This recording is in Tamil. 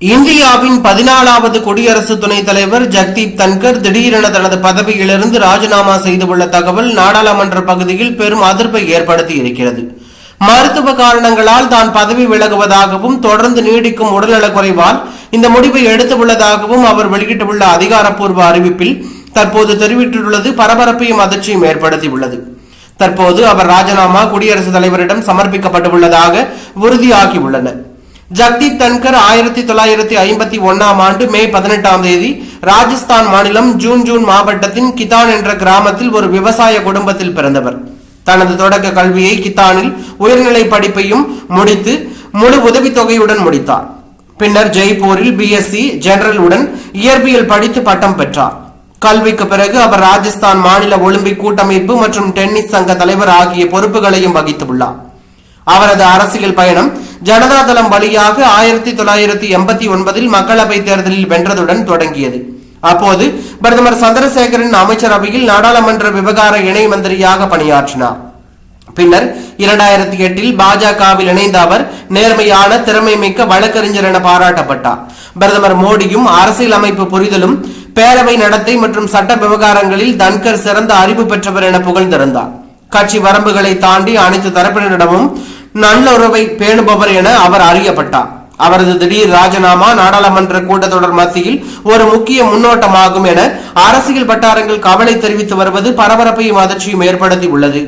இந்தியாவின் பதினாலாவது குடியரசு துணைத் தலைவர் ஜக்தீப் தன்கர் திடீரென தனது பதவியிலிருந்து ராஜினாமா செய்துள்ள தகவல் நாடாளுமன்ற பகுதியில் பெரும் அதிர்ப்பை ஏற்படுத்தி இருக்கிறது மருத்துவ காரணங்களால் தான் பதவி விலகுவதாகவும் தொடர்ந்து நீடிக்கும் உடல்நலக் குறைவால் இந்த முடிவை எடுத்துள்ளதாகவும் அவர் வெளியிட்டுள்ள அதிகாரப்பூர்வ அறிவிப்பில் தற்போது தெரிவித்துள்ளது. பரபரப்பையும் அதிர்ச்சியும் ஏற்படுத்தியுள்ளது. தற்போது அவர் ராஜினாமா குடியரசுத் தலைவரிடம் சமர்ப்பிக்கப்பட்டுள்ளதாக உறுதியாகியுள்ளனர். ஜக்தீப் தன்கர் ஆயிரத்தி தொள்ளாயிரத்தி ஐம்பத்தி ஒன்னாம் ஆண்டு மே பதினெட்டாம் தேதி ராஜஸ்தான் மாநிலம் ஜூன் ஜூன் மாவட்டத்தின் கிதான் என்ற கிராமத்தில் ஒரு விவசாய குடும்பத்தில் பிறந்தவர். தனது தொடக்க கல்வியை கித்தானில் உயர்நிலை படிப்பையும் முடித்து முழு உதவித்தொகையுடன் முடித்தார். பின்னர் ஜெய்ப்பூரில் பிஎஸ்சி ஜெனரல் உடன் இயற்பியல் படித்து பட்டம் பெற்றார். கல்விக்கு பிறகு அவர் ராஜஸ்தான் மாநில ஒலிம்பிக் கூட்டமைப்பு மற்றும் டென்னிஸ் சங்க தலைவர் ஆகிய பொறுப்புகளையும் வகித்துள்ளார். அவரது அரசியல் பயணம் ஜனதாதளம் வழியாக ஆயிரத்தி தொள்ளாயிரத்தி எண்பத்தி ஒன்பதில் மக்களவை தேர்தலில் வென்றதுடன் தொடங்கியது. அப்போது பிரதமர் சந்திரசேகரின் அமைச்சரவையில் நாடாளுமன்ற விவகார இணை மந்திரியாக பணியாற்றினார். பின்னர் இரண்டாயிரத்தி எட்டில் பாஜகவில் இணைந்த அவர் நேர்மையான திறமை மிக்க வழக்கறிஞர் என பாராட்டப்பட்டார். பிரதமர் மோடியும் அரசியல் அமைப்பு புரிதலும் பேரவை நடத்தை மற்றும் சட்ட விவகாரங்களில் தன்கர் சிறந்த அறிவு பெற்றவர் என புகழ்ந்திருந்தார். கட்சி வரம்புகளை தாண்டி அனைத்து தரப்பினரிடமும் நல்லுறவை பேணுபவர் என அவர் அறியப்பட்டார். அவரது திடீர் ராஜினாமா நாடாளுமன்ற கூட்டத்தொடர் மத்தியில் ஒரு முக்கிய முன்னோட்டமாகும் என அரசியல் வட்டாரங்கள் கவலை தெரிவித்து வருவது பரபரப்பையும் அதிர்ச்சியும் ஏற்படுத்தி உள்ளது